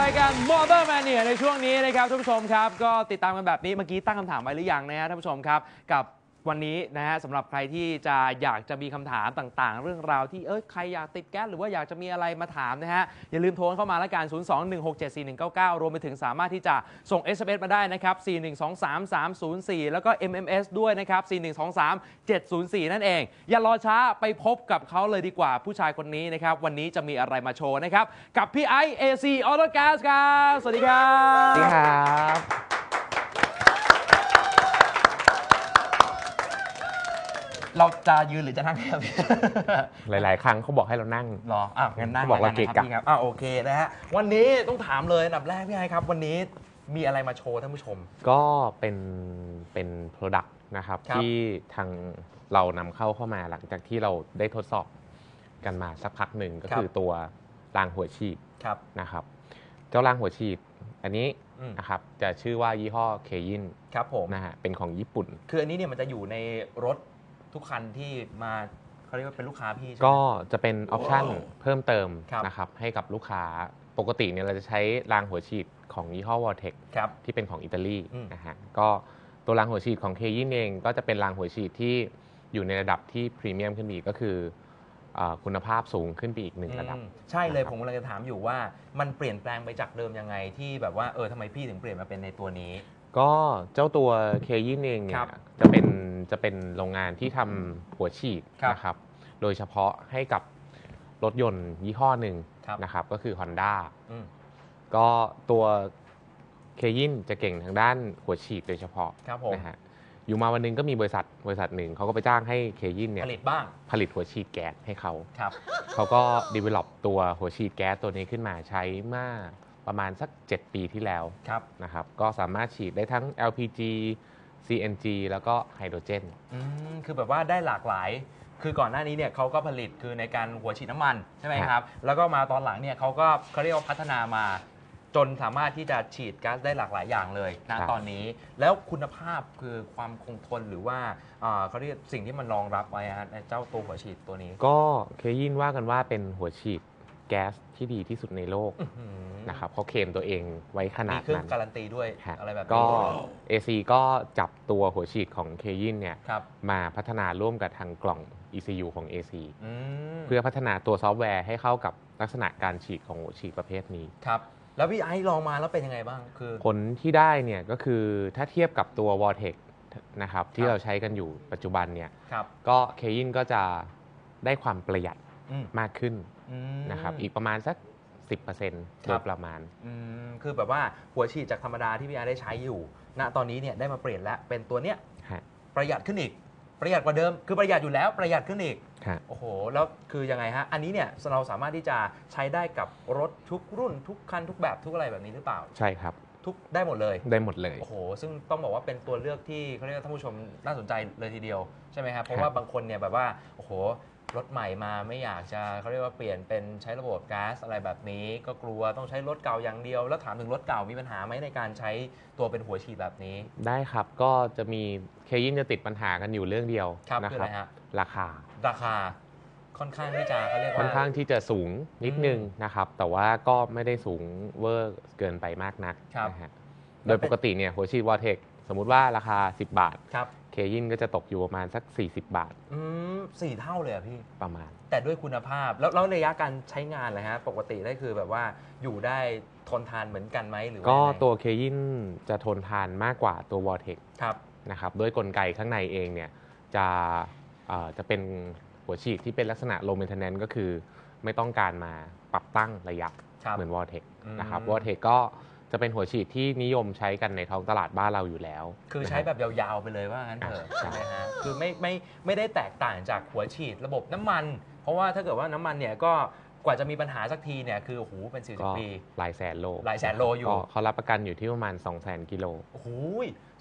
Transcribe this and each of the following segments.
รายการมอเตอร์แมนเนี่ยในช่วงนี้นะครับท่านผู้ชมครับ ก็ติดตามกันแบบนี้เมื่อกี้ตั้งคำถามไว้หรือยังนะฮะท่านผู้ชมครับกับ วันนี้นะฮะสำหรับใครที่จะอยากจะมีคำถามต่างๆ เรื่องราวที่เอ้ยใครอยากติดแก๊สหรือว่าอยากจะมีอะไรมาถามนะฮะ อย่าลืมโทรเข้ามาละกัน 021674199 รวมไปถึงสามารถที่จะส่ง SMS มาได้นะครับ 4123304 แล้วก็ MMS ด้วยนะครับ 4123704 นั่นเอง อย่ารอช้าไปพบกับเขาเลยดีกว่าผู้ชายคนนี้นะครับ วันนี้จะมีอะไรมาโชว์นะครับ กับพี่ไอซ์ AC Auto Gas ครับ สวัสดีครับ สวัสดีครับ เราจะยืนหรือจะนั่งครับหลาย ๆ ครั้งเขาบอกให้เรานั่งหรออะงั้นนั่งเขาบอกเราแล้วนเกะกะพี่ครับอะโอเคนะฮะวันนี้ต้องถามเลยอันดับแรกพี่ไอครับ วันนี้มีอะไรมาโชว์ท่านผู้ชม ก็เป็นเป็น Product นะครับครับ ที่ทางเรานำเข้าเข้ามาหลังจากที่เราได้ทดสอบกันมาสักพักหนึ่งก็คือตัวรางหัวฉีดครับนะครับ เจ้ารางหัวฉีดอันนี้อืมนะครับจะชื่อว่ายี่ห้อเคยินครับผมนะฮะเป็นของญี่ปุ่น คืออันนี้เนี่ยมันจะอยู่ในรถ ทุกคันที่มาเขาเรียกว่าเป็นลูกค้าพี่ใช่ไหม ก็จะเป็นออปชั่นเพิ่มเติมครับ นะครับให้กับลูกค้าปกติเนี่ยเราจะใช้รางหัวฉีดของยี่ห้อ Vortex ครับ ที่เป็นของอิตาลีอืม นะฮะก็ตัวรางหัวฉีดของเคยินเองก็จะเป็นรางหัวฉีดที่อยู่ในระดับที่พรีเมียมขึ้นไปอีกก็คือเออคุณภาพสูงขึ้นไปอีกหนึ่งระดับ อืมใช่เลยนะครับ ผมกำลังจะถามอยู่ว่ามันเปลี่ยนแปลงไปจากเดิมยังไงที่แบบว่าเออทำไมพี่ถึงเปลี่ยนมาเป็นในตัวนี้ ก็เจ้าตัวเคยินเองเนี่ครัยบจะเป็นจะเป็นโรงงานที่ทำหัวฉีดครับนะครับ โดยเฉพาะให้กับรถยนต์ยี่ห้อหนึ่งครับ นะครับ ก็คือ Honda อืมก็ตัวเคยินจะเก่งทางด้านหัวฉีดโดยเฉพาะครับผมนะฮะอยู่มาวันหนึงก็มีบริษัทบริษัทหนึ่งเขาก็ไปจ้างให้เคยินเนี่ยผลิตบ้างผลิตหัวฉีดแก๊สให้เขา ครับ เขาก็ develop ตัวหัวฉีดแก๊สตัวนี้ขึ้นมาใช้เมื่อ ประมาณสัก 7 ปีที่แล้วครับนะครับก็สามารถฉีดได้ทั้ง LPG CNG แล้วก็ไฮโดรเจนอืมคือแบบว่าได้หลากหลาย คือก่อนหน้านี้เนี่ยเขาก็ผลิตคือในการหัวฉีดน้ำมันใช่ไหมครับครับ แล้วก็มาตอนหลังเนี่ยเขาก็เขาเรียกว่าพัฒนามา จนสามารถที่จะฉีดก๊าซได้หลากหลายอย่างเลยนะตอนนี้ แล้วคุณภาพคือความคงทนหรือว่าอ่าเขาเรียกสิ่งที่มันรองรับไว้ฮะในเจ้าตัวหัวฉีดตัวนี้ ก็เคยยินว่ากันว่าเป็นหัวฉีด แก๊สที่ดีที่สุดในโลกอื้อหือนะครับเขาเคลมตัวเองไว้ขนามีดเครื่องนั้นการันตีด้วยฮะอะไรแบบนี้ก็ AC ก็จับตัวหัวฉีดของเคยินเนี่ยครับมาพัฒนาร่วมกับทางกล่อง ECU ของ AC อืมเพื่อพัฒนาตัวซอฟต์แวร์ให้เข้ากับลักษณะการฉีดของหัวฉีดประเภทนี้ครับแล้วพี่ไอซ์ลองมาแล้วเป็นยังไงบ้างคือ ผลที่ได้เนี่ยก็คือถ้าเทียบกับตัว Vortex นะครับคที่รับเราใช้กันอยู่ปัจจุบันเนี่ยครับก็เคยินก็จะได้ความประหยัดอืมมากขึ้นอืม นะครับอีกประมาณสัก 10%โดยประมาณอืมคือแบบว่าหัวฉีดจากธรรมดาที่พี่ไอซ์ได้ใช้อยู่ ณตอนนี้เนี่ยได้มาเปลี่ยนแล้วเป็นตัวเนี้ยฮะประหยัดขึ้นอีกประหยัดกว่าเดิมคือประหยัดอยู่แล้วประหยัดขึ้นอีกฮะโอ้โห แล้วคือยังไงฮะ อันนี้เนี่ยเราสามารถที่จะใช้ได้กับรถทุกรุ่นทุกคันทุกแบบทุกอะไรแบบนี้หรือเปล่า ใช่ครับทุกได้หมดเลยได้หมดเลยโอ้โหซึ่งต้องบอกว่าเป็นตัวเลือกที่เขาเรียกว่าท่านผู้ชมน่าสนใจเลยทีเดียวใช่ไหมครับเพราะว่าบางคนเนี่ยแบบว่าโอ้โห รถใหม่มาไม่อยากจะเขาเรียกว่าเปลี่ยนเป็นใช้ระบบก๊าซอะไรแบบนี้ ก็กลัวต้องใช้รถเก่าอย่างเดียว แล้วถามถึงรถเก่ามีปัญหาไหมในการใช้ตัวเป็นหัวฉีดแบบนี้ ได้ครับก็จะมีเคยินจะติดปัญหากันอยู่เรื่องเดียวครับนะคือคอะรับไรฮะราคา ราคาค่อนข้างที่จะเขาเรียกว่า ค่อนข้างที่จะสูงนิดนึงอืมนะครับ แต่ว่าก็ไม่ได้สูงเวอร์เกินไปมากนักครับนะฮะแล้โดวยเป็นปกติเนี่ยหัวฉีดวอเทค สมมุติว่าราคา 10 บาท ครับเคยินก็จะตกอยู่ประมาณสัก 40 บาทอืมสี่เท่าเลยเหรอะพี่ ประมาณ แต่ด้วยคุณภาพแล้วแล้วระยะการใช้งานเลยฮะ ปกติได้คือแบบว่าอยู่ได้ทนทานเหมือนกันไหมหรือว่าก็ยังไงตัวเคยินจะทนทานมากกว่าตัววอเทคครับนะครับด้วยกลไกข้างในเองเนี่ยจะเอ่อจะเป็นหัวฉีดที่เป็นลักษณะ low maintenance ก็คือ ไม่ต้องการมาปรับตั้งระยะ ครับ เหมือนวอเทคอืมนะครับวอเทคก็ จะเป็นหัวฉีดที่นิยมใช้กันในท้องตลาดบ้านเราอยู่แล้ว คือใช้นะแบรับบยาวๆไปเลยว่างั้นเถอะอ่าใช่ไหมฮะคือไม่ไม่ไม่ได้แตกต่างจากหัวฉีดระบบน้ำมัน เพราะว่าถ้าเกิดว่าน้ำมันเนี่ยก็ กว่าจะมีปัญหาสักทีเนี่ยคือโอ้โหเป็นก็40ปีหลายแสนโลหลายแสนโลอยู่ก็เขารับประกันอยู่ที่ประมาณ 2 0 0 0 0 0กิโล โอ้โห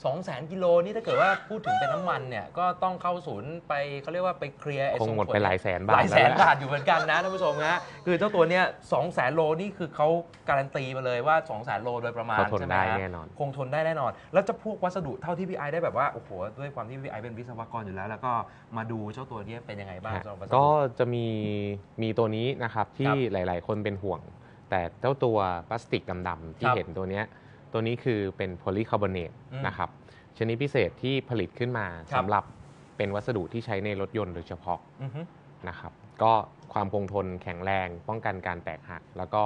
สองแสนกิโลนี่ถ้าเกิดว่าพูดถึงเป็นน้ำมันเนี่ยก็ต้องเข้าศูนย์ไปเขาเรียกว่าไปเคลียร์ไอ้คงส่หมดผลไปหลายแสนบาทหลายแสนล้วะบาทอยู่เหมือนกันนะท่านผู้ชมนะคือเจ้าตัวเนี้ยสองแสนโลนี่คือเขาการันตีมาเลยว่า2องแสนโลโดยประมาณเขาทนใช่ไหมได้ฮะแน่นอน คงทนได้แน่นอน แล้วจะพวกวัสดุเท่าที่พี่ไอได้แบบว่าโอ้โหด้วยความที่พี่ไอเป็นวิศวกรอยู่แล้ว แล้วก็มาดูเจ้าตัวเนี้ยเป็นยังไงบ้างฮะสำหรับวัสดุก็จะมีมีตัวนี้นะครับที่ครับหลาย ๆ คนเป็นห่วง แต่เจ้าตัวพลาสติกดำๆที่ครับเห็นตัวเนี้ยตัวนี้คือเป็นโพลีคาร์บอเนตอืมนะครับชนิดพิเศษที่ผลิตขึ้นมาครับสำหรับเป็นวัสดุที่ใช้ในรถยนต์โดยเฉพาะอือฮึนะครับก็ความคงทนแข็งแรงป้องกันการแตกหัก แล้วก็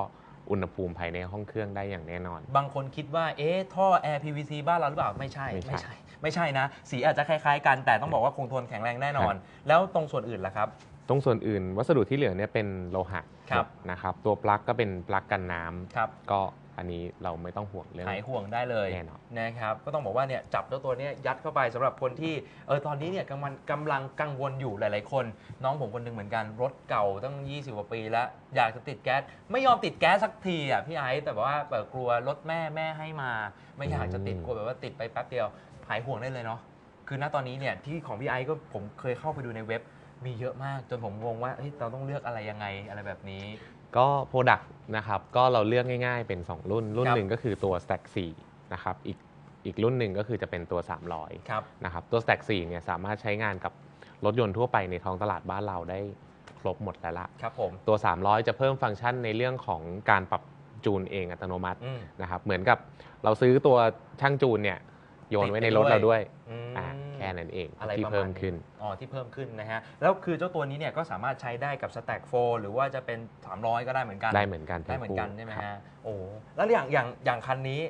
อุณหภูมิภายในห้องเครื่องได้อย่างแน่นอน บางคนคิดว่า เอ๊ะ ท่อ Air PVC บ้านเราหรือเปล่าไม่ใช่ไม่ใช่ ไม่ใช่ ไม่ใช่นะ สีอาจจะคล้ายๆกัน แต่ต้องบอกว่าคงทนแข็งแรงแน่นอน แล้วตรงส่วนอื่นล่ะครับ ตรงส่วนอื่น วัสดุที่เหลือเนี่ยเป็นโลหะครับ นะครับ ตัวปลั๊กก็เป็นปลั๊กกันน้ำครับก็อันนี้เราไม่ต้องห่วงเรื่อง หายห่วงได้เลยแน่นอนนะครับก็ต้องบอกว่าเนี่ยจับเจ้าตัวเนี้ยยัดเข้าไปสำหรับคนที่เออตอนนี้เนี่ยกำลังกำลังกังวลอยู่หลาย ๆ คน น้องผมคนหนึ่งเหมือนกันรถเก่าตั้ง 20กว่าปีแล้ว อยากจะติดแก๊สไม่ยอมติดแก๊สสักทีอะพี่ไอซ์แต่ว่าแบบกลัวรถแม่แม่ให้มา ไม่อยากจะติดอืมกลัวแบบว่าติดไปแป๊บเดียวหายห่วงได้เลยเนาะคือณตอนนี้เนี่ยที่ของพี่ไอซ์ก็ผมเคยเข้าไปดูในเว็บ มีเยอะมากจนผมงงว่าเฮ้ยเราต้องเลือกอะไรยังไงอะไรแบบนี้ ก็โปรดักต์นะครับก็เราเลือกง่ายๆเป็น 2 รุ่น รุ่นครับ หนึ่งก็คือตัว Stack 4นะครับอีกอีกรุ่นหนึ่งก็คือจะเป็นตัว 300ครับ นะครับตัว Stack 4เนี่ยสามารถใช้งานกับรถยนต์ทั่วไปในท้องตลาดบ้านเราได้ครบหมดแล้วละครับผมตัว 300 จะเพิ่มฟังก์ชันในเรื่องของการปรับจูนเองอัตโนมัติอืม นะครับเหมือนกับเราซื้อตัวช่างจูนเนี่ยโยนไว้ในรถเราด้วย อืมอ่าแค่ นั้นเองอะไรที่ประมาณเพิ่มขึ้นอ๋อที่เพิ่มขึ้นนะฮะแล้วคือเจ้าตัวนี้เนี่ยก็สามารถใช้ได้กับ Stack 4หรือว่าจะเป็น 300 ก็ได้เหมือนกันได้เหมือนกันได้เหมือนกันทั้งคู่ใช่ไหมครับฮะโอ้แล้วอย่างอย่างอย่างคันนี้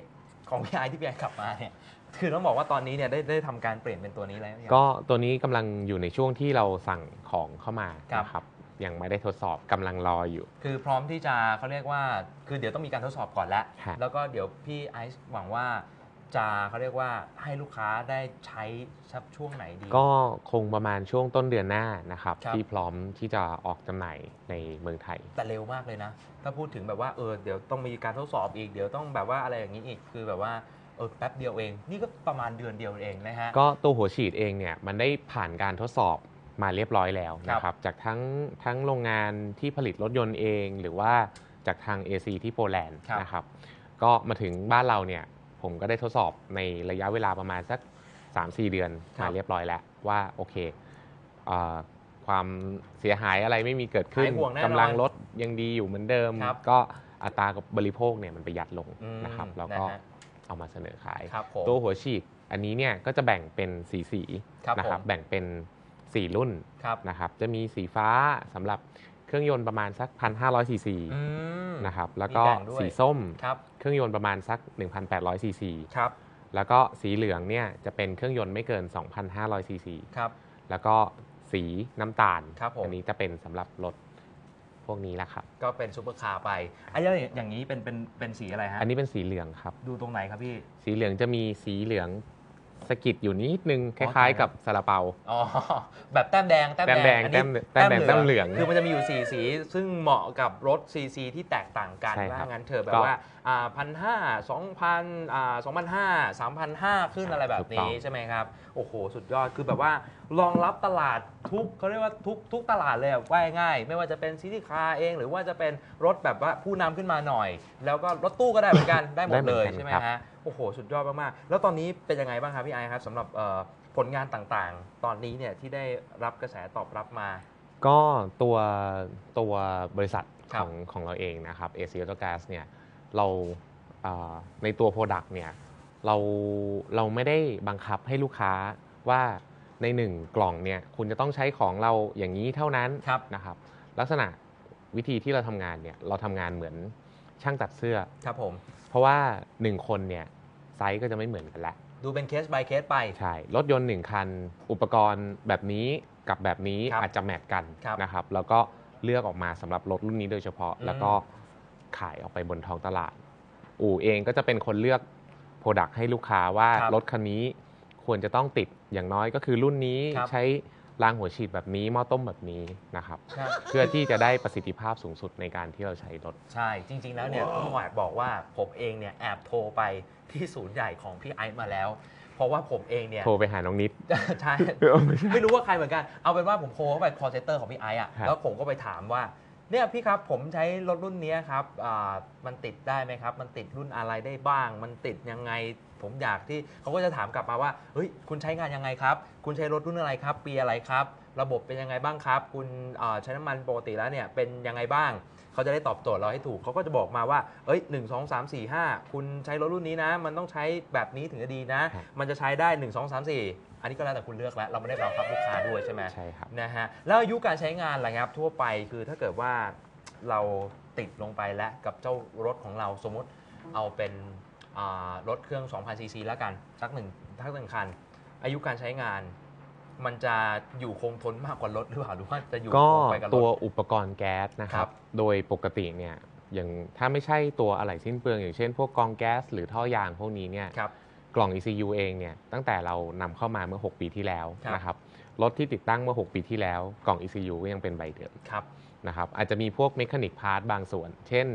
ของพี่ไอที่พี่ไอขับมาเนี่ยคือต้องบอกว่าตอนนี้เนี่ยได้ได้ทำการเปลี่ยนเป็นตัวนี้แล้วยังก็ตัวนี้กำลังอยู่ในช่วงที่เราสั่งของเข้ามาครับนะครับยังไม่ได้ทดสอบกำลังรออยู่ คือพร้อมที่จะเขาเรียกว่า คือเดี๋ยวต้องมีการทดสอบก่อนแล้วฮะแล้วก็เดี๋ยวพี่ไอซ์หวังว่า จะเขาเรียกว่าให้ลูกค้าได้ใช้ชักช่วงไหนดี ก็คงประมาณช่วงต้นเดือนหน้านะครับ ครับ ที่พร้อมที่จะออกจำหน่ายในเมืองไทย แต่เร็วมากเลยนะ ถ้าพูดถึงแบบว่าเออเดี๋ยวต้องมีการทดสอบอีกเดี๋ยวต้องแบบว่าอะไรอย่างนี้อีกคือแบบว่าเออแป๊บเดียวเอง นี่ก็ประมาณเดือนเดียวเองนะฮะ ก็ตัวหัวฉีดเองเนี่ยมันได้ผ่านการทดสอบมาเรียบร้อยแล้วนะครับจากทั้งทั้งโรงงานที่ผลิตรถยนต์เอง หรือว่าจากทาง AC ที่โปแลนด์ครับนะครับ ก็มาถึงบ้านเราเนี่ย ผมก็ได้ทดสอบในระยะเวลาประมาณสัก 3-4 เดือนครับมาเรียบร้อยแล้วว่าโอเคเอ่อความเสียหายอะไรไม่มีเกิดขึ้นหายห่วงแน่นอนกำลังรถยังดีอยู่เหมือนเดิม ครับก็อัตราบริโภคเนี่ยมันประหยัดลงอืมนะครับแล้วก็นะฮะ เอามาเสนอขาย ครับผม ตัวหัวฉีดอันนี้เนี่ยก็จะแบ่งเป็นสีสีครับนะครับผม แบ่งเป็น 4 รุ่นครับ นะครับจะมีสีฟ้าสำหรับ เครื่องยนต์ประมาณสัก 1,500ซีซีอืมนะครับแล้วก็มีแบ่งด้วยสีส้มครับเครื่องยนต์ประมาณสัก 1,800ซีซีครับแล้วก็สีเหลืองเนี่ยจะเป็นเครื่องยนต์ไม่เกิน 2,500ซีซีครับแล้วก็สีน้ำตาลครับผมอันี้จะเป็นสำหรับรถพวกนี้แหละครับ ก็เป็นซูเปอร์คาร์ไปไอ้แล้วอย่างนี้เป็นเป็นเป็นสีอะไรฮะ อันนี้เป็นสีเหลืองครับ ดูตรงไหนครับพี่ สีเหลืองจะมีสีเหลือง สะกิดอยู่นิดนึงคอ๋อล้ายตายแล้วๆกับซาลาเปาอ๋อแบบแต้มแดงแต้มแดงอันนี้แต้มแดงแต้มเหลืองคือมันจะมีอยู่4สี ซึ่งเหมาะกับรถ CC ที่แตกต่างกันใช่ครัว่าบงั้นเถอะแบก็บว่าอ่าพันห้าสองพันอ่าสองพันห้าสามพันห้าขึ้นอะไรแบบถูกต้นี้องใช่ไหมครับ โอ้โห สุดยอดคือแบบว่า รองรับตลาดทุกเขาเรียกว่าทุกทุกตลาดเลยอะว่าง่ายๆไม่ว่าจะเป็นซิตี้คาร์เอง หรือว่าจะเป็นรถแบบว่าผู้นำขึ้นมาหน่อย แล้วก็รถตู้ก็ได้เหมือนกัน ได้หมดเลยใช่ไหมฮะโอ้โห สุดยอดมากๆ แล้วตอนนี้เป็นยังไงบ้างครับพี่ไอซ์ครับสำหรับเอ่อผลงานต่างๆ ตอนนี้เนี่ยที่ได้รับกระแสตอบรับมา ก็ตัวตัวบริษัทครัขบองของเราเองนะครับ AC Auto Gas เนี่ยเราเอ่อในตัว Product เนี่ยเราเราไม่ได้บังคับให้ลูกค้าว่า ในหนึ่งกล่องเนี่ยคุณจะต้องใช้ของเราอย่างนี้เท่านั้นครับนะครับ ลักษณะวิธีที่เราทำงานเนี่ยเราทำงานเหมือนช่างตัดเสื้อครับผม เพราะว่า 1 คนเนี่ยไซส์ก็จะไม่เหมือนกันละดูเป็นเคส by เคสไป ใช่ รถยนต์หนึ่งคัน อุปกรณ์แบบนี้กับแบบนี้ครับอาจจะแมทกันครับนะครับ แล้วก็เลือกออกมาสำหรับรถรุ่นนี้โดยเฉพาะอืมแล้วก็ขายออกไปบนท้องตลาด อู่เองก็จะเป็นคนเลือกโปรดักต์ให้ลูกค้าว่ารถคันนี้ ควรจะต้องติดอย่างน้อยก็คือรุ่นนี้ครับใช้รางหัวฉีดแบบนี้หม้อต้มแบบนี้นะครับครับเพื่อที่จะได้ประสิทธิภาพสูงสุดในการที่เราใช้รถ ใช่ จริง ๆ แล้วเนี่ยต้องแอบบอกว่าผมเองเนี่ยแอบโทรไปที่ศูนย์ใหญ่ของพี่ไอซ์มาแล้ว เพราะว่าผมเองเนี่ยโทรไปหาน้องนิด ใช่ ไม่รู้ว่าใครเหมือนกัน เอาเป็นว่าผมโทรเข้าไป call center ของพี่ไอซ์อะครับแล้วผมก็ไปถามว่าเนี่ยพี่ครับผมใช้รถรุ่นนี้ครับอ่ามันติดได้ไหมครับ มันติดรุ่นอะไรได้บ้าง มันติดยังไง ผมอยากที่เขาก็จะถามกลับมาว่าเฮ้ยคุณใช้งานยังไงครับ คุณใช้รถรุ่นอะไรครับปีอะไรครับ ระบบเป็นยังไงบ้างครับ คุณเอ่อใช้น้ำมันปกติแล้วเนี่ยเป็นยังไงบ้างเขาจะได้ตอบโจทย์เราให้ถูกเขาก็จะบอกมาว่าเอ้ย1 2 3 4 5คุณใช้รถรุ่นนี้นะ มันต้องใช้แบบนี้ถึงจะดีนะครับมันจะใช้ได้1 2 3 4อันนี้ก็แล้วแต่คุณเลือกแล้วเราไม่ได้บังคับลูกค้าด้วยใช่ไหมใช่ครับนะฮะแล้วอายุการใช้งานล่ะครับทั่วไปคือถ้าเกิดว่าเราติดลงไปแล้วกับเจ้ารถของเราสมมุติเอาเป็นอ่า รถเครื่อง 2,000 ซีซีแล้วกัน สักหนึ่งสักหนึ่งคัน อายุการใช้งาน มันจะอยู่คงทนมากกว่ารถหรือเปล่าหรือว่าจะอยู่ก็คงไปกับรตัวถอุปกรณ์แก๊สนะคครัรับ บ โดยปกติเนี่ยอย่างถ้าไม่ใช่ตัวอะไหล่สิ้นเปลืองอย่างเช่น พวกกรองแก๊สหรือท่อยางพวกนี้เนี่ย ครับ กล่อง ECU เองเนี่ยตั้งแต่เรานำเข้ามาเมื่อ 6 ปีที่แล้วครับ นะครับรถที่ติดตั้งเมื่อ 6 ปีที่แล้ว กล่อง ECU ก็ยังเป็นใบเดิมครับ นะครับอาจจะมีพวกเมคานิกพาร์ทบางส่วน เช่น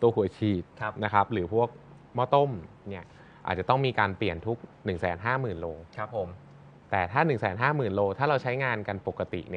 ตัวหัวฉีดครับ นะครับหรือพวก หม้อต้มเนี่ยอาจจะต้องมีการเปลี่ยนทุก 1 5 0 0 0 0 โล ครับผม แต่ถ้า 1 5 0 0 0 0 โล ถ้าเราใช้งานกันปกติเนี่ย